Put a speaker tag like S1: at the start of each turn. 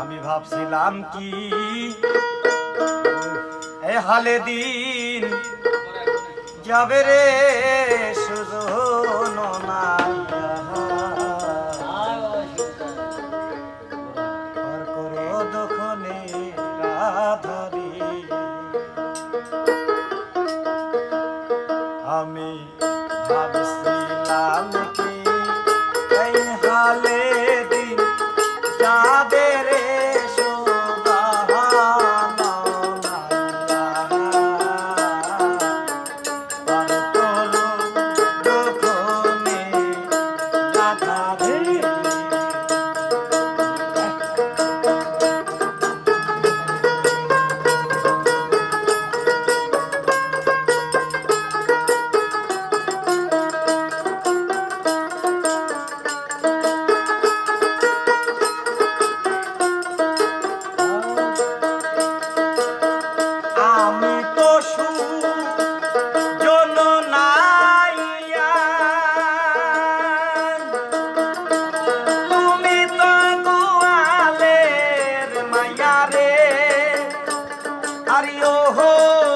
S1: আমি ভাবছিলাম কি? এ হালে দিন যাবে রে সুযোগ। হারিও হো